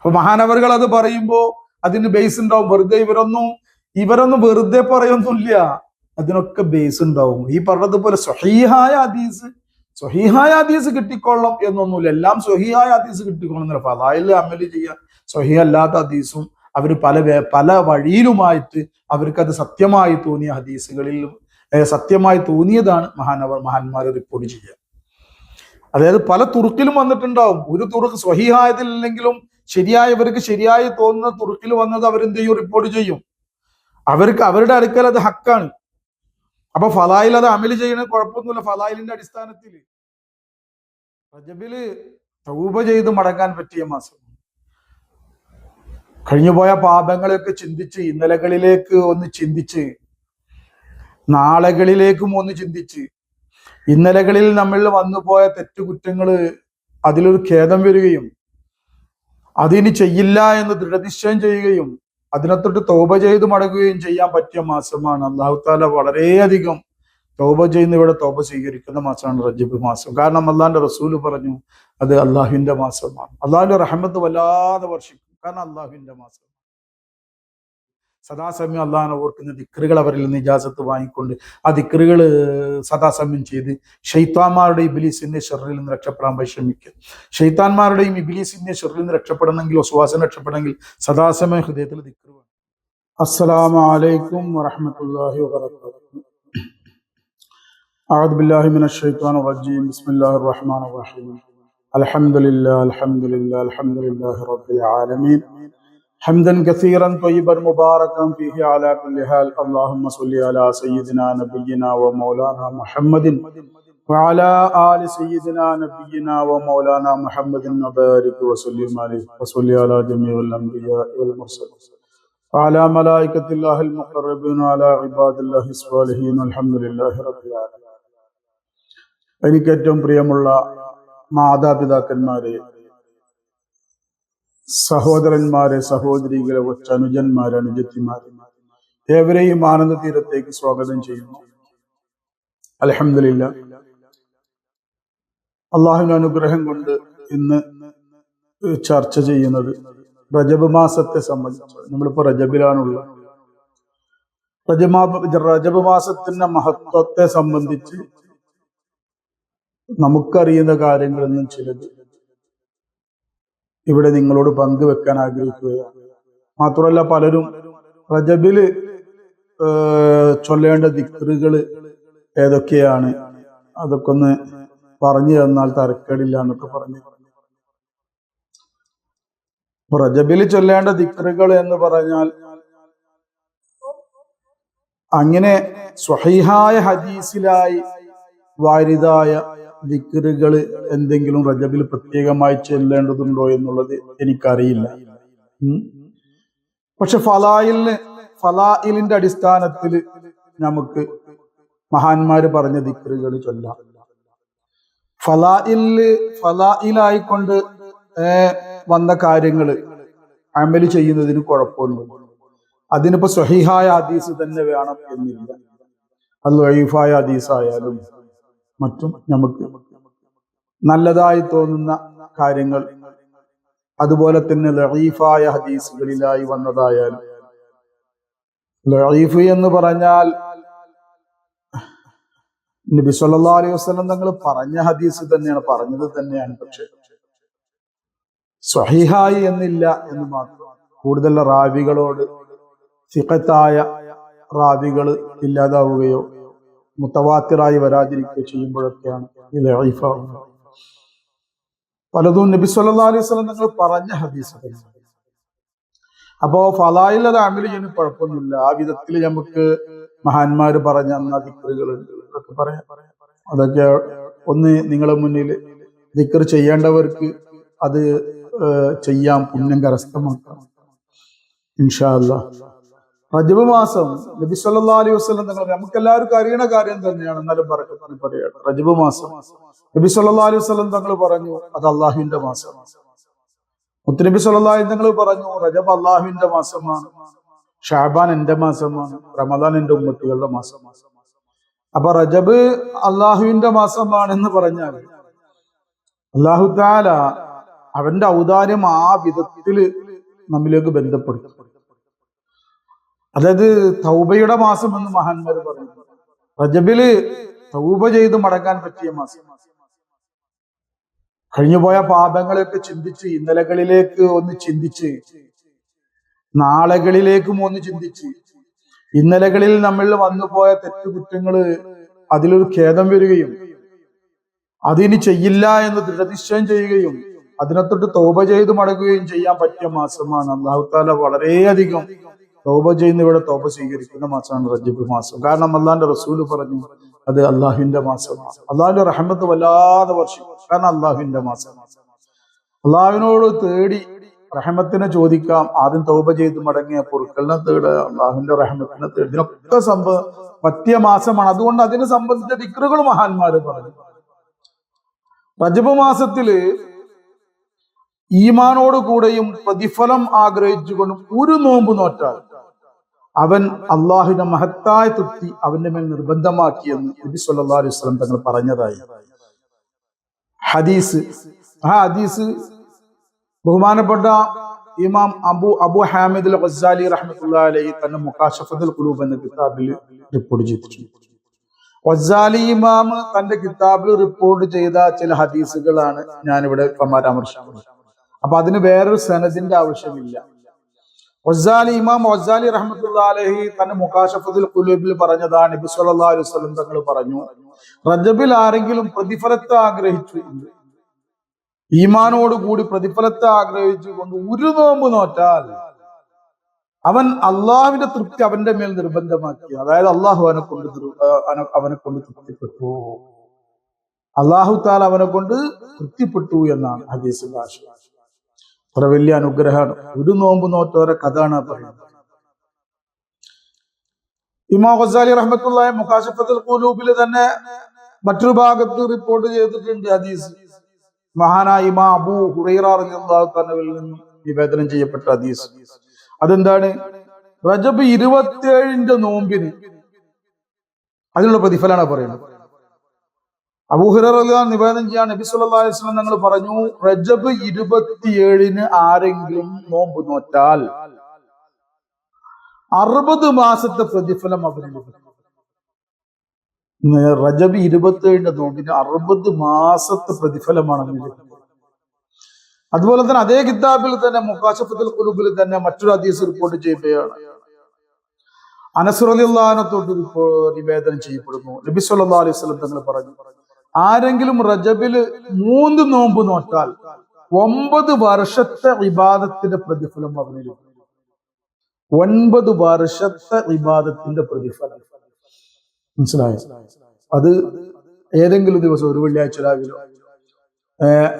അപ്പൊ മഹാനവറുകൾ അത് പറയുമ്പോ അതിന് ബേസ് ഉണ്ടാവും. വെറുതെ ഇവരൊന്നും ഇവരൊന്നും വെറുതെ പറയൊന്നുമില്ല. അതിനൊക്കെ ബേസ് ഉണ്ടാവും. ഈ പറഞ്ഞതുപോലെ സ്വഹീഹായ ഹദീസ് സ്വഹീഹായ ഹദീസ് കിട്ടിക്കൊള്ളണം എന്നൊന്നുമില്ല. എല്ലാം സ്വഹീഹായ ഹദീസ് കിട്ടിക്കൊള്ളും എന്നില്ല അതായത് അമൽ ചെയ്യാൻ സ്വഹീ അല്ലാത്ത ഹദീസും അവർ പല പല വഴിയിലുമായിട്ട് അത് സത്യമായി തോന്നിയ ഹദീസുകളിൽ സത്യമായി തോന്നിയതാണ് മഹാനവർ മഹാന്മാർ റിപ്പോർട്ട് ചെയ്യുക. അതായത് പല തുറുക്കിലും വന്നിട്ടുണ്ടാവും. ഒരു തുറുക്ക് സ്വഹീഹായതില്ലെങ്കിലും ശരിയായവർക്ക് ശരിയായി തോന്നുന്ന തുറുക്കിൽ വന്നത് അവരെന്ത് ചെയ്യും റിപ്പോർട്ട് ചെയ്യും. അവർക്ക് അവരുടെ അടുക്കൽ അത് ഹക്കാണ്. അപ്പൊ ഫലായിൽ അത് അമൽ ചെയ്യണ കുഴപ്പമൊന്നുമില്ല ഫലായിലിന്റെ അടിസ്ഥാനത്തിൽ. റജബിൽ തൗബ ചെയ്ത് മടങ്ങാൻ പറ്റിയ മാസം. കഴിഞ്ഞുപോയ പാപങ്ങളെയൊക്കെ ചിന്തിച്ച് ഇന്നലകളിലേക്ക് ഒന്ന് ചിന്തിച്ച് നാളെകളിലേക്കും ഒന്ന് ചിന്തിച്ച് ഇന്നലകളിൽ നമ്മളിൽ വന്നുപോയ തെറ്റുകുറ്റങ്ങൾ അതിലൊരു ഖേദം വരികയും അതിനി ചെയ്യില്ല എന്ന് ദൃഢനിശ്ചയം ചെയ്യുകയും അതിനത്തൊട്ട് തോപ ചെയ്ത് മടങ്ങുകയും ചെയ്യാൻ പറ്റിയ മാസമാണ്. അള്ളാഹു താല വളരെയധികം തോപ ചെയ്യുന്ന ഇവിടെ തോപ സ്വീകരിക്കുന്ന മാസമാണ് റജബ് മാസം. കാരണം അള്ളാഹിന്റെ റസൂൽ പറഞ്ഞു അത് അള്ളാഹുവിന്റെ മാസമാണ്. അള്ളാഹിന്റെ റഹമത്ത് വല്ലാതെ വർഷിക്കും. കാരണം അള്ളാഹുവിന്റെ മാസം. സദാസമയം അള്ളാഹിനെ ഓർക്കുന്ന ദിക്റുകൾ അവരിൽ നിന്ന് ഇജാസത്ത് വാങ്ങിക്കൊണ്ട് ആ ദിക്റുകൾ സദാസമയം ചെയ്ത് ഷെയ്ത്താന്മാരുടെ ഇബിലീസിന്റെ ഷെറിൽ നിന്ന് രക്ഷപ്പെടാൻ പരിശ്രമിക്കുക ഷെയ്ത്താന്മാരുടെയും ഇബിലീസിന്റെ ഷെറിൽ നിന്ന് രക്ഷപ്പെടണമെങ്കിൽ സുവാസന രക്ഷപ്പെടണമെങ്കിൽ സദാസമയം ഹൃദയത്തിൽ ദിക്റ് വേണം അസ്സലാമു അലൈക്കും വറഹ്മത്തുള്ളാഹി വബറകാതുഹു أعوذ بالله من الشيطان الرجيم بسم الله الرحمن الرحيم الحمد لله الحمد لله الحمد لله رب العالمين حمدا كثيرا طيبا مباركا فيه على كل حال اللهم صل على سيدنا نبينا ومولانا محمد وعلى آل سيدنا نبينا ومولانا محمد وبارك وسلم عليه وصل على جميع الأنبياء والمرسلين وعلى ملائكة الله المقربين وعلى عباد الله الصالحين والحمد لله رب العالمين എനിക്ക് ഏറ്റവും പ്രിയമുള്ള മാതാപിതാക്കന്മാരെ സഹോദരന്മാരെ സഹോദരികളെ ഒച്ചനുജന്മാരെ അനുജത്തിമാരെ. ഏവരെയും ആനന്ദ തീരത്തേക്ക് സ്വാഗതം ചെയ്യുന്നു. അലഹമില്ല അള്ളാഹുവിന്റെ അനുഗ്രഹം കൊണ്ട് ഇന്ന് ചർച്ച ചെയ്യുന്നത് റജബ് മാസത്തെ സംബന്ധിച്ച് നമ്മളിപ്പോ റജബിലാണുള്ളത്. റജമാ റജബ് മാസത്തിന്റെ മഹത്വത്തെ സംബന്ധിച്ച് നമുക്കറിയുന്ന കാര്യങ്ങളിൽ നിന്നും ചിലത് ഇവിടെ നിങ്ങളോട് പങ്കുവെക്കാൻ ആഗ്രഹിക്കുകയാണ്. മാത്രമല്ല പലരും റജബിൽ ചൊല്ലേണ്ട ദിക്റുകൾ ഏതൊക്കെയാണ് അതൊക്കെ ഒന്ന് പറഞ്ഞു തന്നാൽ തരക്കേടില്ല എന്നൊക്കെ പറഞ്ഞു. റജബിൽ ചൊല്ലേണ്ട ദിക്റുകൾ എന്ന് പറഞ്ഞാൽ അങ്ങനെ സ്വഹീഹായ ഹദീസിലായി വാരിതായ ദിക്റുകൾ എന്തെങ്കിലും റജബിൽ പ്രത്യേകമായി ചെല്ലേണ്ടതുണ്ടോ എന്നുള്ളത് എനിക്കറിയില്ല. പക്ഷെ ഫലായിലിന് ഫലായിലിന്റെ അടിസ്ഥാനത്തിൽ നമുക്ക് മഹാന്മാര് പറഞ്ഞ ദിക്റുകൾ ചൊല്ലാം. ഫലായിൽ ഫലായിലായിക്കൊണ്ട് വന്ന കാര്യങ്ങൾ അമൽ ചെയ്യുന്നതിന് കുഴപ്പമൊന്നുമില്ല അതിനിപ്പോ സ്വഹിഹായ ഹദീസ് തന്നെ വേണം എന്നില്ല. അത് വൈഫായ ഹദീസ് മറ്റും നമുക്ക് നല്ലതായി തോന്നുന്ന കാര്യങ്ങൾ. അതുപോലെ തന്നെ ലഹീഫായ ഹദീസുകളിലായി വന്നതായാലും ലഹീഫ് എന്ന് പറഞ്ഞാൽ നബി സല്ലല്ലാഹു അലൈഹി വസല്ലം തങ്ങൾ പറഞ്ഞ ഹദീസ് തന്നെയാണ് പറഞ്ഞത് തന്നെയാണ്. പക്ഷെ സ്വഹീഹായി എന്നില്ല എന്ന് മാത്രം. കൂടുതൽ റാവികളോട് സിഖത്തായ റാവികൾ ഇല്ലാതാവുകയോ മുത്തവാത്തിറായി വരാതിരിക്കുക ചെയ്യുമ്പോഴൊക്കെയാണ് ഈ പലതും നബി സല്ലാ അലൈഹി സ്വലം നിങ്ങൾ പറഞ്ഞ ഹദീസ് അപ്പോ ഫലായിൽ അത് അമൽ ചെയ്യുന്ന കുഴപ്പമൊന്നുമില്ല. ആ വിധത്തിൽ നമുക്ക് മഹാന്മാര് പറഞ്ഞ അന്ന ദിക്കറുകളുണ്ട് അതൊക്കെ പറയാം. അതൊക്കെ ഒന്ന് നിങ്ങളെ മുന്നിൽ ദിക്കർ ചെയ്യേണ്ടവർക്ക് അത് ചെയ്യാം. പുണ്യം കരസ്ഥമാക്കാം. ഇൻഷാ റജബ് മാസം നബി സല്ലാ അലൈഹി വസ്ലം തങ്ങൾ നമുക്ക് എല്ലാവർക്കും അറിയണ കാര്യം തന്നെയാണ്. എന്നാലും പറഞ്ഞു പറയാണ് റജബ് മാസം നബി സല്ലാ അലൈഹി വസ്ലം തങ്ങൾ പറഞ്ഞു അത് അള്ളാഹുവിന്റെ മാസമാണ് മുത്തുനബി അലൈഹി തങ്ങൾ പറഞ്ഞു റജബ് അള്ളാഹുവിന്റെ മാസമാണ് ഷാബാൻ എന്റെ മാസമാണ് റമദാൻ എന്റെ ഉമ്മത്തുകളുടെ മാസമാണ്. അപ്പൊ റജബ് അള്ളാഹുവിന്റെ മാസമാണെന്ന് പറഞ്ഞാൽ അള്ളാഹു താല അവന്റെ ഔദാര്യം ആ വിധത്തിൽ നമ്മിലേക്ക് ബന്ധപ്പെടുത്തും. അതായത് തൗബയുടെ മാസം എന്ന് മഹാന്മാർ പറഞ്ഞു. റജബിൽ തൗബ ചെയ്ത് മടങ്ങാൻ പറ്റിയ മാസം. കഴിഞ്ഞുപോയ പാപങ്ങളെയൊക്കെ ചിന്തിച്ച് ഇന്നലകളിലേക്ക് ഒന്ന് ചിന്തിച്ച് നാളകളിലേക്കും ഒന്ന് ചിന്തിച്ച് ഇന്നലകളിൽ നമ്മൾ വന്നുപോയ തെറ്റുകുറ്റങ്ങൾ അതിലൊരു ഖേദം വരികയും അതിനി ചെയ്യില്ല എന്ന് ദൃഢനിശ്ചയം ചെയ്യുകയും അതിനെ തൊട്ട് തോപ ചെയ്ത് മടങ്ങുകയും ചെയ്യാൻ പറ്റിയ മാസമാണ്. അള്ളാഹു താല വളരെയധികം തോപ ചെയ്യുന്ന ഇവിടെ തോപ സ്വീകരിക്കുന്ന മാസമാണ് റജബ് മാസം. കാരണം അള്ളാന്റെ റസൂൽ പറഞ്ഞു അത് അള്ളാഹുവിന്റെ മാസമാണ് അള്ളാഹുവിന്റെ റഹമത്ത് വല്ലാതെ വർഷം കാരണം അള്ളാഹുവിന്റെ മാസമാണ് അള്ളാഹുവിനോട് തേടി റഹമത്തിനെ ചോദിക്കാം ആദ്യം തൗബ ചെയ്ത് മടങ്ങിയ പൊറുക്കലിനെ തേട് അള്ളാഹുവിന്റെ റഹമത്തിനെ തേട് ഇതിനൊക്കെ സംഭവം പറ്റിയ മാസമാണ്. അതുകൊണ്ട് അതിനെ സംബന്ധിച്ച ദിക്റുകൾ മഹാന്മാര് പറഞ്ഞു. റജബ് മാസത്തിൽ ഈമാനോട് കൂടെയും പ്രതിഫലം ആഗ്രഹിച്ചുകൊണ്ടും ഒരു നോമ്പ് നോറ്റാൽ അവൻ അള്ളാഹുവിന്റെ മഹത്തായ തൃപ്തി അവന്റെ മേൽ നിർബന്ധമാക്കിയെന്ന് നബി സല്ലല്ലാഹു അലൈഹി തങ്ങൾ പറഞ്ഞതായി. ഹദീസ് ആ ഹദീസ് ബഹുമാനപ്പെട്ട ഇമാം അബു അബു ഹാമിദ് ഗസാലി റഹ്മത്തുള്ളാഹി അലൈഹി തന്റെ മുക്കാശഫത്തുൽ ഖുലൂബ് എന്ന കിതാബിൽ റിപ്പോർട്ട് ചെയ്തിട്ടുണ്ട്. ഗസാലി ഇമാം തന്റെ കിതാബിൽ റിപ്പോർട്ട് ചെയ്ത ചില ഹദീസുകളാണ് ഞാനിവിടെ പരാമർശിക്കുന്നത്. അപ്പൊ അതിന് വേറൊരു സനദിന്റെ ആവശ്യമില്ല. ഒസാലി ഇമാം ഒസാലി റഹ്മത്തുള്ള അലഹി തന്റെ കുലൂബിൽ പറഞ്ഞതാണ് നബി സല്ലല്ലാഹു അലൈഹി തങ്ങൾ പറഞ്ഞു. റജബിൽ ആരെങ്കിലും പ്രതിഫലത്തെ ആഗ്രഹിച്ചു ഈമാനോട് കൂടി പ്രതിഫലത്തെ ആഗ്രഹിച്ചു കൊണ്ട് ഒരു നോമ്പ് നോറ്റാൽ അവൻ അള്ളാഹുവിന്റെ തൃപ്തി അവന്റെ മേൽ നിർബന്ധമാക്കി. അതായത് അള്ളാഹു അവനെ കൊണ്ട് അവനെ കൊണ്ട് തൃപ്തിപ്പെട്ടു. അള്ളാഹു താൽ അവനെ കൊണ്ട് തൃപ്തിപ്പെട്ടു എന്നാണ് ഹദീസിന്റെ ആശയം അത്ര വലിയ അനുഗ്രഹമാണ്. ഒരു നോമ്പ് നോത്തോരെ കഥാണ് പറയുന്നത്. ഇമാ ഖസാലി റഹ്മത്തുള്ള മുഖാശഫത്തിൽ ഖുലൂബിൽ തന്നെ മറ്റൊരു ഭാഗത്ത് റിപ്പോർട്ട് ചെയ്തിട്ടുണ്ട് ഹദീസ്. മഹാനായ ഇമാ അബൂ ഹുറൈറ റളിയല്ലാഹു തആലയിൽ നിന്നും നിവേദനം ചെയ്യപ്പെട്ട ഹദീസ്. അതെന്താണ്? റജബ് ഇരുപത്തിയേഴിന്റെ നോമ്പിന് അതിനുള്ള പ്രതിഫലമാണ് പറയുന്നത്. അബൂഹുറ നിവേദനം ചെയ്യാൻ നബി സല്ലല്ലാഹു വസ്ലം ഞങ്ങൾ പറഞ്ഞു റജബ് ഇരുപത്തിയേഴിന് ആരെങ്കിലും നോമ്പ് നോറ്റാൽ അറുപത് മാസത്തെ പ്രതിഫലം അവന് റജബ് ഇരുപത്തിയേഴിന്റെ നോമ്പിന് അറുപത് മാസത്തെ പ്രതിഫലമാണ് അതുപോലെ തന്നെ അതേ കിതാബിൽ തന്നെ മുക്കാശഫത്തിൽ കുലുബിൽ തന്നെ മറ്റൊരു അതീസ് റിപ്പോർട്ട് ചെയ്യുകയാണ്. അനസുറലിള്ളാനത്തോട്ട് നിവേദനം ചെയ്യപ്പെടുന്നു. നബി സല്ലല്ലാഹു അലൈഹി സ്വലം തങ്ങൾ പറഞ്ഞു ആരെങ്കിലും റജബിൽ മൂന്ന് നോമ്പ് നോറ്റാൽ ഒമ്പത് വർഷത്തെ വിവാദത്തിന്റെ പ്രതിഫലം അവന് ഒൻപത് വർഷത്തെ വിവാദത്തിന്റെ പ്രതിഫലം. മനസ്സിലായോ? അത് ഏതെങ്കിലും ദിവസം ഒരു വെള്ളിയാഴ്ച രാവിലെ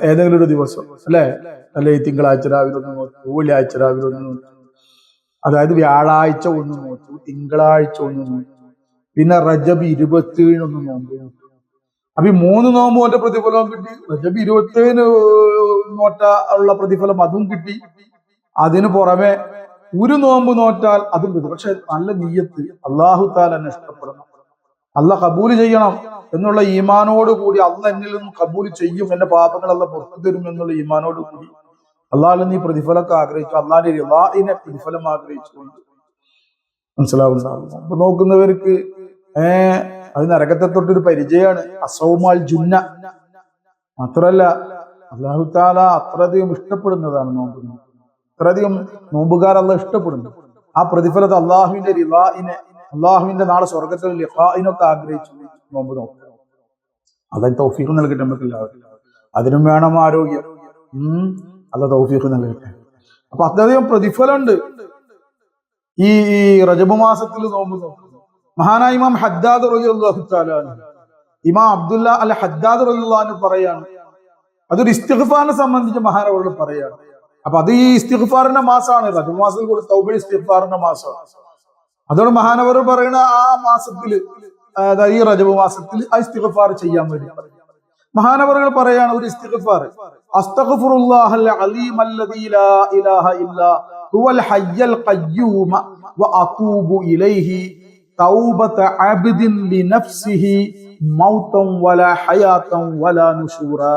ഏതെങ്കിലും ഒരു ദിവസം അല്ലെ? അല്ലെ? തിങ്കളാഴ്ച രാവിലെ ഒന്ന് നോക്കൂ വെള്ളിയാഴ്ച രാവിലെ ഒന്ന് നോക്കൂ അതായത് വ്യാഴാഴ്ച ഒന്ന് നോക്കൂ തിങ്കളാഴ്ച ഒന്ന് നോക്കൂ പിന്നെ റജബ് ഇരുപത്തിയേഴിന് ഒന്ന് നോമ്പ് നോക്കൂ അപ്പൊ ഈ മൂന്ന് നോമ്പോന്റെ പ്രതിഫലം കിട്ടി. റജബ് ഇരുപത്തേന് നോറ്റ ഉള്ള പ്രതിഫലം അതും കിട്ടി. അതിനു പുറമെ ഒരു നോമ്പ് നോറ്റാൽ അതും കിട്ടും. പക്ഷെ നല്ല നീയത്ത് അള്ളാഹു താൽ എന്നെ ഇഷ്ടപ്പെടണം. അല്ല കബൂൽ ചെയ്യണം എന്നുള്ള ഈമാനോട് കൂടി അല്ല എന്നിൽ നിന്നും കബൂൽ ചെയ്യും എന്റെ പാപങ്ങളല്ല പുറത്തു തരും എന്നുള്ള ഈമാനോട് കൂടി അള്ളാഹ് നീ പ്രതിഫലമൊക്കെ ആഗ്രഹിച്ചു അള്ളാഹിന്റെ റിവാഹിനെ പ്രതിഫലം ആഗ്രഹിച്ചുകൊണ്ട്. മനസ്സിലാവുന്ന നോക്കുന്നവർക്ക് ഏർ അത് നരകത്തെ തൊട്ടൊരു പരിചയമാണ്. അസൗമാൽ ജുന്ന. മാത്രല്ല അള്ളാഹു താല അത്രയധികം ഇഷ്ടപ്പെടുന്നതാണ് നോമ്പ്. അത്രയധികം നോമ്പുകാർ അല്ല ഇഷ്ടപ്പെടുന്നു. ആ പ്രതിഫലത്തെ അള്ളാഹുവിന്റെ റിവാഇനെ അള്ളാഹുവിന്റെ നാളെ സ്വർഗത്തിൽ ലിഫാഇനൊക്കെ ആഗ്രഹിച്ചു നോമ്പ് നോക്കുക. അതായത് തൗഫീഖ് നൽകട്ടെ നമുക്ക് എല്ലാവർക്കും അതിനും വേണം ആരോഗ്യം. ഉം അല്ല തൗഫീഖ് നൽകട്ടെ. അപ്പൊ അത്രയധികം പ്രതിഫലമുണ്ട്. ഈ റജബ് മാസത്തിൽ നോമ്പ് നോക്കുന്നു മഹാനായ ഇമാം ഹദ്ദാദ് തആല അൻഹു. ഇമാം അബ്ദുല്ല അൽ ഹദ്ദാദ് റളിയല്ലാഹു പറയാണ്. അതൊരു ഇസ്തിഗ്ഫാറിനെ സംബന്ധിച്ച് മഹാനവരോട് പറയാണ്. അപ്പൊ അത് ഈ ഇസ്തിഖ്ഫാറിന്റെ മാസമാണ് റജബ് മാസത്തിൽ കൂടി തൗബ ഇസ്തിഖ്ഫാറിന്റെ മാസമാണ് അതോട് മഹാനവർ പറയുന്ന ആ മാസത്തിൽ അതായത് ഈ റജബ് മാസത്തിൽ ആ ഇസ്തിഗ്ഫാർ ചെയ്യാൻ വേണ്ടി. മഹാനവറുകൾ പറയാണ് ഒരു ഇസ്തിഗ്ഫാർ. അസ്തഗ്ഫിറുല്ലാഹൽ അലീം അല്ലദീ ലാ ഇലാഹ ഇല്ലാ ഹുവൽ ഹയ്യൽ ഖയ്യൂമ വഅതൂബു ഇലൈഹി തൗബത അബ്ദിൻ ലിനഫ്സിഹി മൗതൻ വലാ ഹയാതൻ വലാ നുശൂറാ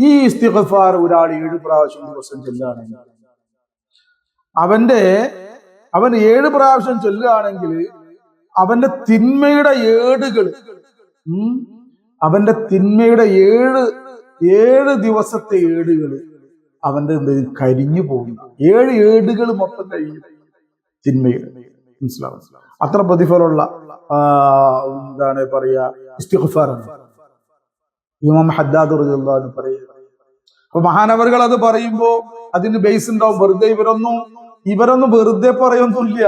ഈ ഇസ്തിഗ്ഫാർ ഒരാൾ ഏഴ് പ്രാവശ്യം ദിവസം ചെല്ലുകയാണെങ്കിൽ അവന്റെ അവൻ ഏഴ് പ്രാവശ്യം ചൊല്ലുകയാണെങ്കിൽ അവന്റെ തിന്മയുടെ ഏടുകൾ അവന്റെ തിന്മയുടെ ഏഴ് ഏഴ് ദിവസത്തെ ഏടുകൾ അവന്റെ എന്ത്? കരിഞ്ഞു പോകുന്നു. ഏഴ് ഏടുകൾ മൊത്തം കഴിഞ്ഞു. തിന്മയുടെ. മനസ്സിലാവും. അത്ര പ്രതിഫലമുള്ള എന്താണ് പറയുക അപ്പൊ മഹാനവറുകൾ അത് പറയുമ്പോ അതിന് ബേസ് ഉണ്ടാവും. വെറുതെ ഇവരൊന്നും ഇവരൊന്നും വെറുതെ പറയൊന്നുമില്ല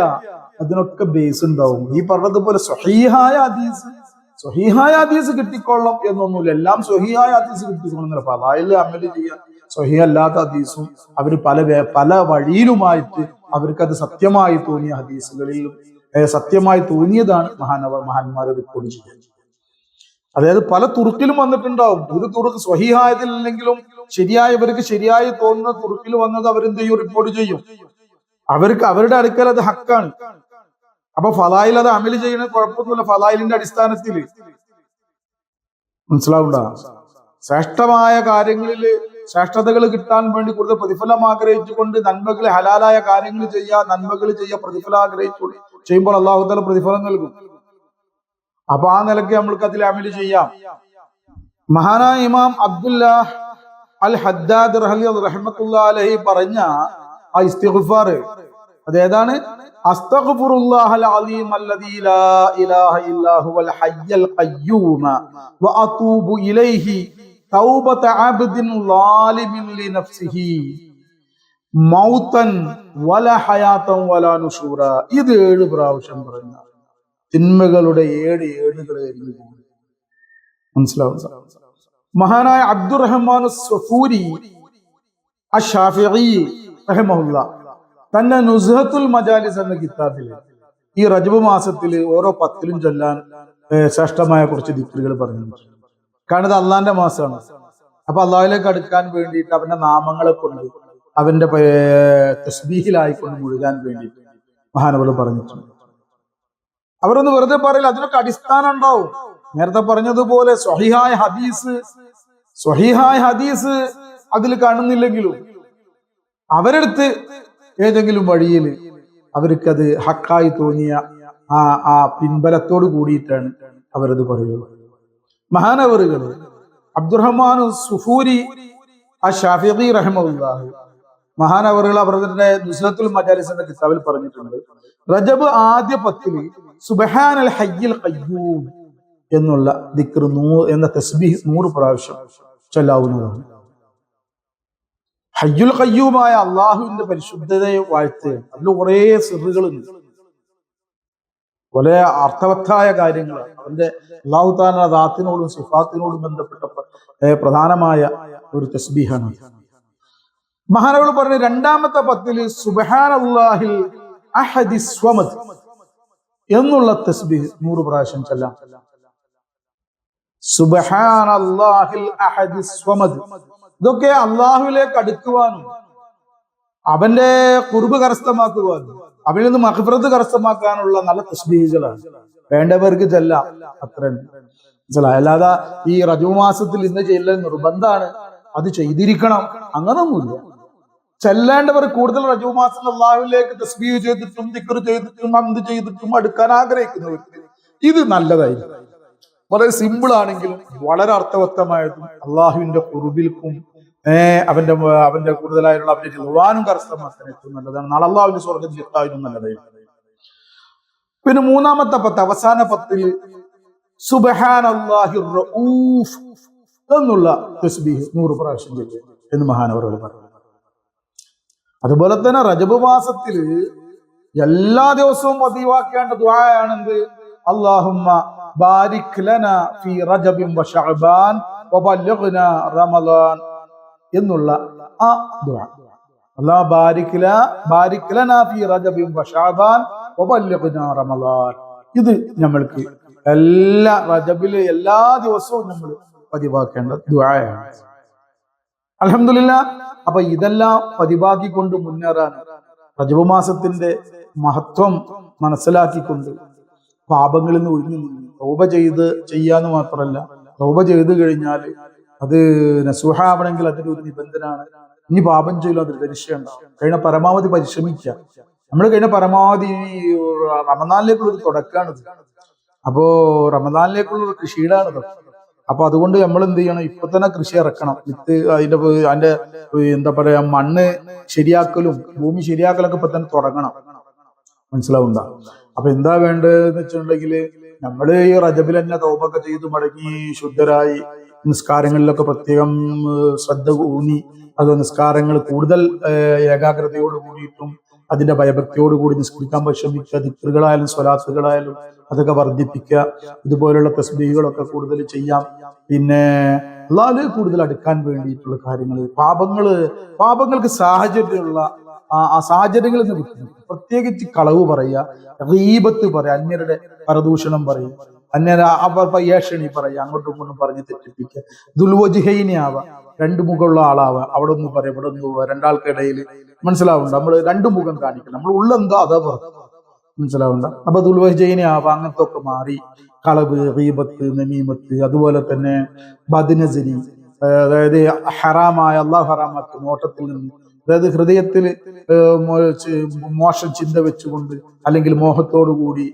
അതിനൊക്കെ ബേസ് ഉണ്ടാവും. ഈ പറഞ്ഞതുപോലെ സ്വഹീഹായ ഹദീസ് സ്വഹീഹായ ഹദീസ് കിട്ടിക്കൊള്ളും എന്നൊന്നുമില്ല. എല്ലാം സ്വഹീഹായ ഹദീസ് കിട്ടിക്കൊള്ളുന്നില്ല. ഫലായിൽ അമൽ ചെയ്യാൻ സ്വഹീഹല്ലാത്ത ഹദീസും അവർ പല പല വഴിയിലുമായിട്ട് അവർക്കത് സത്യമായി തോന്നിയ ഹദീസുകളിൽ സത്യമായി തോന്നിയതാണ് മഹാനവ മഹാന്മാർ റിപ്പോർട്ട് ചെയ്തത്. അതായത് പല തുറുക്കിലും വന്നിട്ടുണ്ടാവും. ഒരു തുറുക്ക് സ്വഹീഹായതില്ലെങ്കിലും ശരിയായവർക്ക് ശരിയായി തോന്നുന്ന തുറുക്കിൽ വന്നത് അവരെന്ത് ചെയ്യും? റിപ്പോർട്ട് ചെയ്യും. അവർക്ക് അവരുടെ അടുക്കൽ അത് ഹക്കാണ്. അപ്പൊ ഫലായിൽ അത് അമൽ ചെയ്യണ കുഴപ്പമൊന്നുമില്ല ഫലായിലിന്റെ അടിസ്ഥാനത്തിൽ. മനസ്സിലാവുണ്ട ശ്രേഷ്ഠമായ കാര്യങ്ങളിൽ ശ്രേഷ്ഠതകൾ കിട്ടാൻ വേണ്ടി കൂടുതൽ പ്രതിഫലം ആഗ്രഹിച്ചുകൊണ്ട് നന്മകൾ ഹലാലായ കാര്യങ്ങൾ ചെയ്യുക നന്മകൾ ചെയ്യുക പ്രതിഫലം ആഗ്രഹിച്ചുകൊണ്ട് ചെയ്യുമ്പോൾ അള്ളാഹു തല പ്രതിഫലം നൽകും. അപ്പൊ ആ നിലയ്ക്ക് നമ്മൾക്ക് അതിൽ അമൽ ചെയ്യാം. മഹാനായ ഇമാം അബ്ദുല്ല അൽ ഹദ്ദാദ് റഹലി പറഞ്ഞ ആ ഇസ്തിഗ്ഫാർ അത് ഏതാണ്? ഇലാഹ ഇത് ഏഴ് പ്രാവശ്യം പറഞ്ഞ. തിന്മകളുടെ ഏഴ് ഏഴുകൾ മനസ്സിലാവും മഹാനായ അബ്ദുറഹ്മാൻ സഫൂരി തന്റെ നുസ്ഹത്തുൽ മജാലിസ് എന്ന കിതാബിൽ ഈ റജബ് മാസത്തിൽ ഓരോ പത്തിലും ചൊല്ലാൻ ശ്രേഷ്ഠമായ കുറച്ച് ദിക്റുകൾ പറഞ്ഞിട്ടുണ്ട്. കാരണം ഇത് അള്ളാന്റെ മാസമാണ്. അപ്പൊ അള്ളാഹിലേക്ക് അടുക്കാൻ വേണ്ടിയിട്ട് അവന്റെ നാമങ്ങളെ കൊണ്ട് അവന്റെ തസ്ബീഹിലായിക്കൊണ്ട് മുഴുകാൻ വേണ്ടിയിട്ട് മഹാനവർ പറഞ്ഞിട്ടുണ്ട്. അവരൊന്ന് വെറുതെ പറയില്ല അതിനൊക്കെ അടിസ്ഥാനം ഉണ്ടാവും നേരത്തെ പറഞ്ഞതുപോലെ സ്വഹിഹായ ഹദീസ് സ്വഹിഹായ ഹദീസ് അതിൽ കാണുന്നില്ലെങ്കിലും അവരെടുത്ത് ഏതെങ്കിലും വഴിയിൽ അവർക്കത് ഹക്കായി തോന്നിയ ആ ആ പിൻബലത്തോട് കൂടിയിട്ടാണ് അവരത് പറയുക. മഹാനവറുകൾ. അബ്ദുറഹ്മാൻ സുഫൂരി ആ ഷാഫിഖി റഹ്മുല്ലാഹ് മഹാനവറുകൾ അവരുടെ നുസ്രത്തുൽ എന്ന കിതാബിൽ പറഞ്ഞിട്ടുണ്ട്. റജബ് ആദ്യ പത്തിന് സുബഹാൻ അൽ ഹയ്യിൽ ഖയ്യൂം എന്നുള്ള ദിക്ർ നൂ എന്ന തസ്ബീഹ് നൂറ് പ്രാവശ്യം ചൊല്ലാവുന്നതാണ്. ഹയ്യുൽ ഖയ്യൂമായ അള്ളാഹുവിന്റെ പരിശുദ്ധതയെ വാഴ്ത്തുകയാണ്. അതിൽ കുറേ സിറുകളുണ്ട് വളരെ അർത്ഥവത്തായ കാര്യങ്ങൾ അവന്റെ അള്ളാഹുത്താല ദാത്തിനോടും സിഫാത്തിനോടും ബന്ധപ്പെട്ട പ്രധാനമായ ഒരു തസ്ബീഹാണ് മഹാനവൾ പറഞ്ഞ രണ്ടാമത്തെ പത്തിൽ സുബഹാൻ അള്ളാഹിൽ അഹദി സ്വമദ് എന്നുള്ള തസ്ബീഹ് നൂറ് പ്രാവശ്യം ചെല്ലാം. സുബഹാൻ അള്ളാഹിൽ അഹദി സ്വമദ്. ഇതൊക്കെ അള്ളാഹുവിലേക്ക് അടുക്കുവാനും അവന്റെ കുറുബ് കരസ്ഥമാക്കുവാനും അവനിൽ നിന്ന് മഹഫ്രത്ത് കരസ്ഥമാക്കാനുള്ള നല്ല തസ്ബീഹുകളാണ്. വേണ്ടവർക്ക് ചെല്ലാം അത്ര മനസ്സിലായി അല്ലാതെ ഈ റജു മാസത്തിൽ ഇന്ന് ചെയ്യൽ നിർബന്ധമാണ് അത് ചെയ്തിരിക്കണം. അങ്ങനൊന്നുമില്ല. ചെല്ലേണ്ടവർ കൂടുതൽ റജു മാസം അള്ളാഹുവിലേക്ക് തസ്ബീഹ് ചെയ്തിട്ടും ദിക്ർ ചെയ്തിട്ടും അന്ത് ചെയ്തിട്ടും അടുക്കാൻ ആഗ്രഹിക്കുന്നവർ ഇത് നല്ലതായിരിക്കും. വളരെ സിമ്പിൾ ആണെങ്കിലും വളരെ അർത്ഥവത്തമായതും അള്ളാഹുവിന്റെ കുറുബിൽക്കും അവന്റെ അവന്റെ കൂടുതലായുള്ള അവന്റെ ജവാനും കരസ്ഥമാക്കാൻ ഏറ്റവും നല്ലതാണ്. നാളെ അള്ളാഹുവിന്റെ സ്വർഗത്തിൽ എത്താനും നല്ലതായിരിക്കും പിന്നെ മൂന്നാമത്തെ പത്ത് അവസാന പത്തിൽ റഊഫ് എന്നുള്ള തസ്ബീഹ് നൂറ് പ്രാവശ്യം ചെയ്യും എന്ന് മഹാനവരോട് പറഞ്ഞു. അതുപോലെ തന്നെ റജബ് മാസത്തിൽ എല്ലാ ദിവസവും പതിവാക്കേണ്ട ദ്വായാണെന്ത് അള്ളാഹുമ്മ ബാരിക് ലന ഫി റജബിൻ വ ശഅബാൻ വബല്ലിഗ്ന റമളാൻ എന്നുള്ള ആ ദുആ. അല്ലാഹ് ബാരിക് ല ഫീ റജബിൻ വ ശഅബാൻ റമളാൻ. ഇത് നമ്മൾക്ക് എല്ലാ റജബിലെ എല്ലാ ദിവസവും നമ്മൾ പതിവാക്കേണ്ട ദുആയാണ്. അൽഹംദുലില്ലാ. അപ്പൊ ഇതെല്ലാം പതിവാക്കിക്കൊണ്ട് മുന്നേറാൻ റജബ് മാസത്തിന്റെ മഹത്വം മനസ്സിലാക്കിക്കൊണ്ട് പാപങ്ങളിൽ നിന്ന് ഒഴിഞ്ഞു നിന്ന് ചെയ്ത് ചെയ്യാന്ന് മാത്രമല്ല തൗബ ചെയ്തു കഴിഞ്ഞാൽ അത് നസൂഹാവണമെങ്കിൽ അതിന്റെ ഒരു നിബന്ധനയാണ് ഇനി പാപം ചെയ്യലോ അതിൽ ഉണ്ടാവും. കഴിഞ്ഞ പരമാവധി പരിശ്രമിക്കുക നമ്മൾ കഴിഞ്ഞ പരമാവധി റമദാനിലേക്കുള്ള ഒരു തുടക്കമാണിത് അപ്പോ റമദാനിലേക്കുള്ള ഒരു കൃഷിയിടാണിത് അപ്പൊ അതുകൊണ്ട് നമ്മൾ എന്ത് ചെയ്യണം? ഇപ്പൊ തന്നെ കൃഷി ഇറക്കണം. വിത്ത് അതിന്റെ അതിന്റെ എന്താ പറയാ മണ്ണ് ശരിയാക്കലും ഭൂമി ശരിയാക്കലൊക്കെ ഇപ്പൊ തന്നെ തുടങ്ങണം. മനസ്സിലാവുണ്ട അപ്പൊ എന്താ വേണ്ടതെന്ന് വെച്ചിട്ടുണ്ടെങ്കിൽ നമ്മൾ ഈ റജബിൽ തന്നെ തോപൊക്കെ ചെയ്ത് മടങ്ങി ശുദ്ധരായി നിസ്കാരങ്ങളിലൊക്കെ പ്രത്യേകം ശ്രദ്ധ ഊന്നി അത് നിസ്കാരങ്ങൾ കൂടുതൽ ഏകാഗ്രതയോട് കൂടിയിട്ടും അതിന്റെ ഭയഭക്തിയോട് കൂടി നിസ്കരിക്കാൻ പരിശ്രമിക്കുക ദിക്കറുകളായാലും സ്വലാത്തുകളായാലും അതൊക്കെ വർദ്ധിപ്പിക്കുക ഇതുപോലുള്ള തസ്ബീകളൊക്കെ കൂടുതൽ ചെയ്യാം. പിന്നെ അള്ളാഹ് കൂടുതൽ അടുക്കാൻ വേണ്ടിയിട്ടുള്ള കാര്യങ്ങൾ പാപങ്ങൾ പാപങ്ങൾക്ക് സാഹചര്യമുള്ള ആ സാഹചര്യങ്ങളിൽ നിന്ന് പ്രത്യേകിച്ച് കളവ് പറയുക റീബത്ത് പറയുക അന്യരുടെ പരദൂഷണം പറയും. അന്യര ഏഷണി പറയുക അങ്ങോട്ടും ഇങ്ങോട്ടും പറഞ്ഞ് തെറ്റിപ്പിക്കുക ദുൽവജിഹൈനി ആവാം രണ്ടു മുഖമുള്ള ആളാവാം. അവിടെ ഒന്ന് പറയാം ഇവിടെ ഒന്ന് പോവുക രണ്ടാൾക്കിടയിൽ മനസ്സിലാവുന്നുണ്ട്. നമ്മൾ രണ്ടു മുഖം കാണിക്കണം. നമ്മൾ ഉള്ളെന്തോ അതാ പറഞ്ഞു മനസ്സിലാവുണ്ട അപ്പൊ ദുൽവജൈനി ആവാം അങ്ങനത്തെ ഒക്കെ മാറി. കളവ് റീബത്ത് നമീമത്ത് അതുപോലെ തന്നെ ബദിനസരി അതായത് ഹറാമായ അള്ളാഹ് ഹറാമാക്കി നോട്ടത്തിൽ നിന്ന്. അതായത് ഹൃദയത്തിൽ മോശം ചിന്ത വെച്ചുകൊണ്ട് അല്ലെങ്കിൽ മോഹത്തോടു കൂടി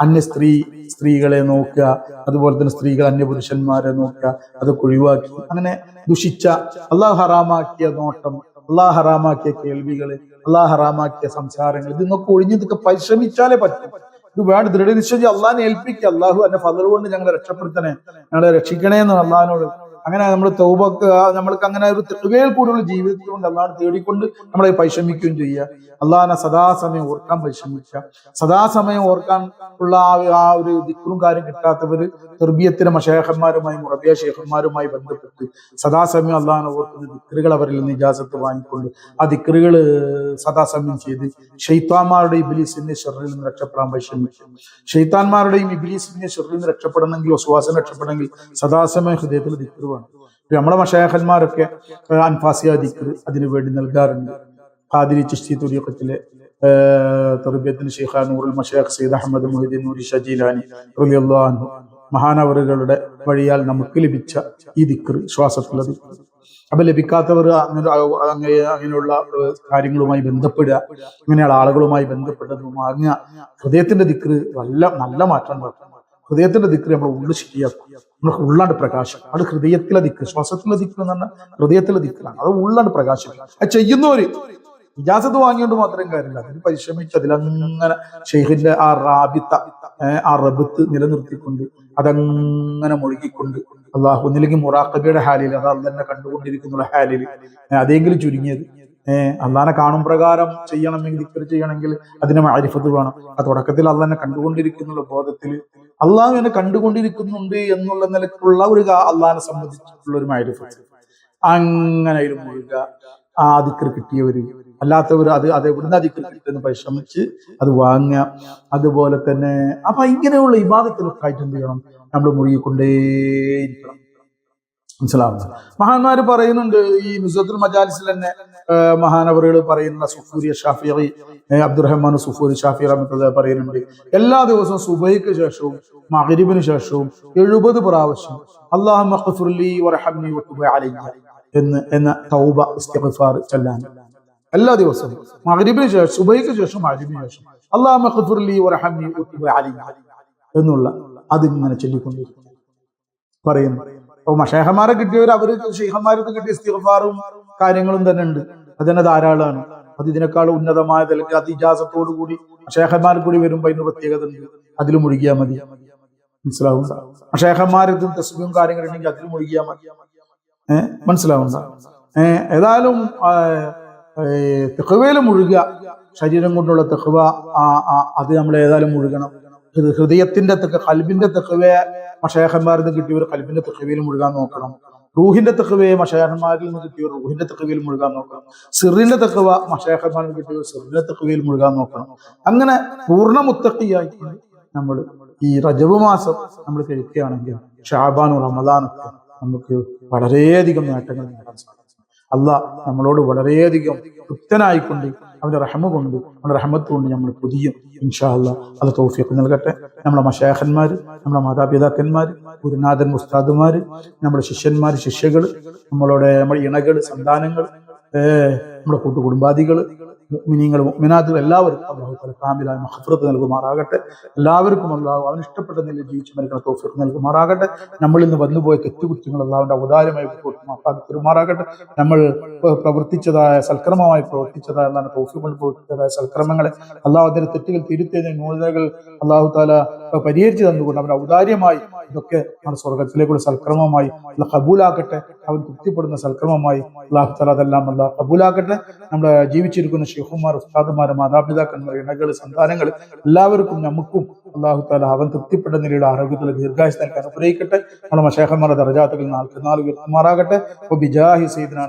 അന്യ സ്ത്രീ സ്ത്രീകളെ നോക്കുക അതുപോലെ തന്നെ സ്ത്രീകൾ അന്യ പുരുഷന്മാരെ നോക്കുക അത് ഒഴിവാക്കി. അങ്ങനെ ദുഷിച്ച അള്ളാഹ് ഹറാമാക്കിയ നോട്ടം അള്ളാഹ് ഹറാമാക്കിയ കേൾവികൾ അള്ളാഹ് ഹറാമാക്കിയ സംസാരങ്ങൾ ഇതിന്നൊക്കെ ഒഴിഞ്ഞതൊക്കെ പരിശ്രമിച്ചാലേ പറ്റും. ഇത് വേണ്ട ദൃഢനിശ്ചയം അള്ളാഹിനെ ഏൽപ്പിക്കുക. അള്ളാഹു എന്നെ ഫലർ കൊണ്ട് ഞങ്ങളെ രക്ഷപ്പെടുത്തണേ. ഞങ്ങളെ രക്ഷിക്കണേ എന്ന് അള്ളാഹിനോട് അങ്ങനെ നമ്മൾ തൗബക്കുക നമ്മൾക്ക് അങ്ങനെ ഒരു തെളിവേൽ കൂടിയുള്ള ജീവിതത്തിൽ കൊണ്ട് അള്ളാഹ് തേടിക്കൊണ്ട് നമ്മളെ പരിശ്രമിക്കുകയും ചെയ്യുക. അള്ളാഹിനെ സദാസമയം ഓർക്കാൻ പരിശ്രമിക്കുക. സദാസമയം ഓർക്കാൻ ഉള്ള ആ ഒരു ദിക്കും കാര്യം കിട്ടാത്തവര് തെർബിയത്തിലെ മഷേഖന്മാരുമായി മുറബിയ ഷേഖന്മാരുമായി ബന്ധപ്പെട്ട് സദാസമയം അള്ളാഹാനെ ഓർക്കുന്ന ദിക്കറുകൾ അവരിൽ നിന്ന് ഇജാസത്ത് വാങ്ങിക്കൊണ്ട് ആ ദിക്കറുകൾ സദാസമയം ചെയ്ത് ഷെയ്ത്താന്മാരുടെ ഇബിലീസിന്റെ ഷെറിൽ നിന്ന് രക്ഷപ്പെടാൻ പരിശ്രമിക്കും ഷെയ്ത്താന്മാരുടെയും ഇബിലീസിന്റെ ഷെറിൽ നിന്ന് രക്ഷപ്പെടണമെങ്കിൽ വസുവാസം രക്ഷപ്പെടണമെങ്കിൽ സദാസമയം ഹൃദയത്തിൽ ഇപ്പൊ നമ്മളെ മഷേഖന്മാരൊക്കെ അൻഫാസിയ ദിക്കർ അതിനു വേണ്ടി നൽകാറുണ്ട്. ഖാദിരി ചിഷ്തി തുരീഖത്തിലെ തെർബിയത്തിന് ഷെയ്ഖ നൂറുൽ മഷേഖ് സയ്യിദ് അഹമ്മദ് മുഹിദ്ദീൻ നൂരി ഷജീലാനി റളിയല്ലാഹു മഹാനവറുകളുടെ വഴിയാൽ നമുക്ക് ലഭിച്ച ഈ ദിക്കറ് ശ്വാസത്തിലെ ദിക്കറ് അപ്പൊ ലഭിക്കാത്തവർ അങ്ങനെ അങ്ങനെ അങ്ങനെയുള്ള കാര്യങ്ങളുമായി ബന്ധപ്പെടുക അങ്ങനെയുള്ള ആളുകളുമായി ബന്ധപ്പെട്ടതും വാങ്ങുക. ഹൃദയത്തിന്റെ ദിക്കറ് നല്ല നല്ല മാറ്റം ഹൃദയത്തിന്റെ ദിക്കറ് നമ്മൾ ഉള്ളു ശരിയാക്കും. നമ്മൾ ഉള്ളാണ്ട് പ്രകാശം അത് ഹൃദയത്തിലെ ദിക്ക് ശ്വാസത്തിലെ ദിക്ക് എന്ന് പറഞ്ഞാൽ ഹൃദയത്തിലെ ദിക്കാണ് അത് ഉള്ളാണ്ട് പ്രകാശം അത് ചെയ്യുന്നവര് ഇജാസത്ത് വാങ്ങിയോണ്ട് മാത്രം കാര്യമില്ല. അതിന് പരിശ്രമിച്ച് അതിലങ്ങനെ ഷെയ്ഖിന്റെ ആ റാബിത്ത ആ റബത്ത് നിലനിർത്തിക്കൊണ്ട് അതങ്ങനെ മുഴുകിക്കൊണ്ട് അള്ളാഹു ഒന്നില്ലെങ്കിൽ മുറാഖബയുടെ ഹാലിൽ അത് അന്നെ കണ്ടുകൊണ്ടിരിക്കുന്ന ഹാലിൽ അതെങ്കിലും ചുരുങ്ങിയത്. അള്ളാനെ കാണും പ്രകാരം ചെയ്യണമെങ്കിൽ ഇത്ര ചെയ്യണമെങ്കിൽ അതിനെ മാരിഫത്ത് വേണം. ആ തുടക്കത്തിൽ അള്ളാനെ കണ്ടുകൊണ്ടിരിക്കുന്ന ബോധത്തിൽ അള്ളാഹു എന്നെ കണ്ടുകൊണ്ടിരിക്കുന്നുണ്ട് എന്നുള്ള നിലക്കുള്ള ഒരു അള്ളാഹിനെ സംബന്ധിച്ചിട്ടുള്ള ഒരു മാരിഫത്ത് അങ്ങനെ മുഴുക ആ ദിക്കർ കിട്ടിയവര് അല്ലാത്തവർ അത് അത് എവിടുന്ന് അധികം പരിശ്രമിച്ച് അത് വാങ്ങുക. അതുപോലെ തന്നെ അപ്പൊ ഇങ്ങനെയുള്ള ഇബാദത്തിലൊക്കെ ആയിട്ട് എന്ത് ചെയ്യണം? നമ്മൾ മുഴുകിക്കൊണ്ടേയിരിക്കണം. മനസ്സിലാവുന്നത് മഹാന്മാർ പറയുന്നുണ്ട് ഈ നുസത്തുൽ മജാലിസിൽ തന്നെ മഹാനവറുകൾ പറയുന്ന സുഫൂരി ഷാഫി അബ്ദുറഹ്മാൻ സുഫൂരി ഷാഫി റഹ്മത്തുള്ള പറയുന്നുണ്ട് എല്ലാ ദിവസവും സുബൈക്ക് ശേഷവും മഗ്രിബിന് ശേഷവും എഴുപത് പ്രാവശ്യം അള്ളാഹു എന്ന് എന്ന തൗബ ഇസ്തിഗ്ഫാർ ചൊല്ലാൻ. എല്ലാ ദിവസവും. മഹരിബിന് ശേഷം സുബൈക്ക് ശേഷം മഹരിബിന് ശേഷം. അള്ളാഹു എന്നുള്ള അതിങ്ങനെ ചൊല്ലിക്കൊണ്ടിരിക്കും പറയുന്നു. അപ്പൊ മഷേഹന്മാരെ കിട്ടിയവർ അവർ ഷെയ്ഹന്മാർക്ക് കിട്ടിയ ഇസ്തിഗ്ഫാറും കാര്യങ്ങളും തന്നെ ഉണ്ട്. അത് തന്നെ ധാരാളമാണ്. അത് ഇതിനേക്കാൾ ഉന്നതമായ തലക്ക് അതിജാസത്തോടു കൂടി മഷേഹന്മാർ കൂടി വരുമ്പോ അതിന് പ്രത്യേകത ഉണ്ട്. അതിൽ മുഴുകിയാൽ മതി. മനസ്സിലാവും? മഷേഹന്മാരത്തിൽ തസ്ബിയും കാര്യങ്ങളുണ്ടെങ്കിൽ അതിൽ മുഴുകിയാൽ മതി. ഏഹ് മനസ്സിലാവുന്ന ഏഹ് ഏതായാലും തെഹുവയിൽ മുഴുകുക ശരീരം കൊണ്ടുള്ള തെഹുവ അത് നമ്മൾ ഏതായാലും മുഴുകണം. ഹൃദയത്തിന്റെ തെക്ക് കൽബിന്റെ തെഹുവയെ മഷേഹന്മാരിൽ നിന്ന് കിട്ടിയവർ കൽബിന്റെ തെഹുവയിൽ മുഴുകാൻ നോക്കണം. റൂഹിന്റെ തെക്കുവയെ മഷേഹന്മാരിൽ നിന്ന് കിട്ടിയവർ റൂഹിന്റെ തെക്കുവയിൽ മുഴുകാൻ നോക്കണം. സിറിന്റെ തെക്കുവ മഷേഹന്മാരിൽ നിന്ന് കിട്ടിയവർ സിറിന്റെ തെക്കുവയിൽ മുഴുകാൻ നോക്കണം. അങ്ങനെ പൂർണ മുത്തക്കിയായി നമ്മൾ ഈ റജബ് മാസം നമ്മൾ കഴിക്കുകയാണെങ്കിൽ ഷാബാനും റമദാനൊക്കെ നമുക്ക് വളരെയധികം നേട്ടങ്ങൾ നേടാൻ സാധിക്കും. അല്ല നമ്മളോട് വളരെയധികം തൃപ്തനായിക്കൊണ്ട് അവന്റെ റഹമ കൊണ്ട് അവന്റെ റഹമത്ത് കൊണ്ട് നമ്മൾ പുതിയും. ഇൻഷാ അല്ല അത് തോഫിയൊക്കെ നൽകട്ടെ. നമ്മളെ മഷാഹന്മാർ നമ്മുടെ മാതാപിതാക്കന്മാർ ഗുരുനാഥൻ മുസ്താദുമാര് നമ്മുടെ ശിഷ്യന്മാർ ശിഷ്യകൾ നമ്മളുടെ നമ്മുടെ ഇണകൾ സന്താനങ്ങൾ നമ്മുടെ കൂട്ടു മിനിങ്ങൾ മിനാത്തുകൾ എല്ലാവർക്കും അള്ളാഹു തല കാമിലായ മഹഫ്രത്ത് നൽകുമാറാകട്ടെ. എല്ലാവർക്കും അള്ളാഹു അവൻ ഇഷ്ടപ്പെട്ട നിലയിൽ ജീവിച്ചു മരിക്കുന്ന തോഫിക്ക് നൽകുമാറാകട്ടെ. നമ്മൾ ഇന്ന് വന്നുപോയ തെറ്റുകുറ്റങ്ങൾ അള്ളാഹുവിന്റെ ഔദാര്യമായി മാപ്പാക്കി തരുമാറാകട്ടെ. നമ്മൾ പ്രവർത്തിച്ചതായ സൽക്രമമായി പ്രവർത്തിച്ചതായ എന്താണ് തോഫിമൾ പ്രവർത്തിച്ചതായ സൽക്രമങ്ങളെ അള്ളാഹു അതിന്റെ തെറ്റുകൾ തിരുത്തിയതിന് ന്യൂനതകൾ അള്ളാഹു താല പരിഹരിച്ചു തന്നുകൊണ്ട് അവൻ ഔദാര്യമായി ഇതൊക്കെ നമ്മുടെ സ്വർഗത്തിലേക്കുള്ള സൽക്രമമായി കബൂലാക്കട്ടെ. അവൻ തൃപ്തിപ്പെടുന്ന സൽക്രമമായി അള്ളാഹു താല അതെല്ലാം അല്ല കബൂലാക്കട്ടെ. നമ്മുടെ ജീവിച്ചിരിക്കുന്ന ഷെഹുമാർ ഉസ്താദുമാർ മാതാപിതാക്കന്മാർ ഇണകൾ സന്താനങ്ങൾ എല്ലാവർക്കും നമുക്കും അള്ളാഹു താല അവൻ തൃപ്തിപ്പെട്ട നിലയുടെ ആരോഗ്യത്തിലെ ദീർഘായുസ് അനുഗ്രഹിക്കട്ടെ. നമ്മുടെ മഷേഖന്മാരുടെ ദർജാത്തുകൾ നാൾ ഉയർത്തുമാറാകട്ടെ ബിജാഹി സയ്യിദ്നാ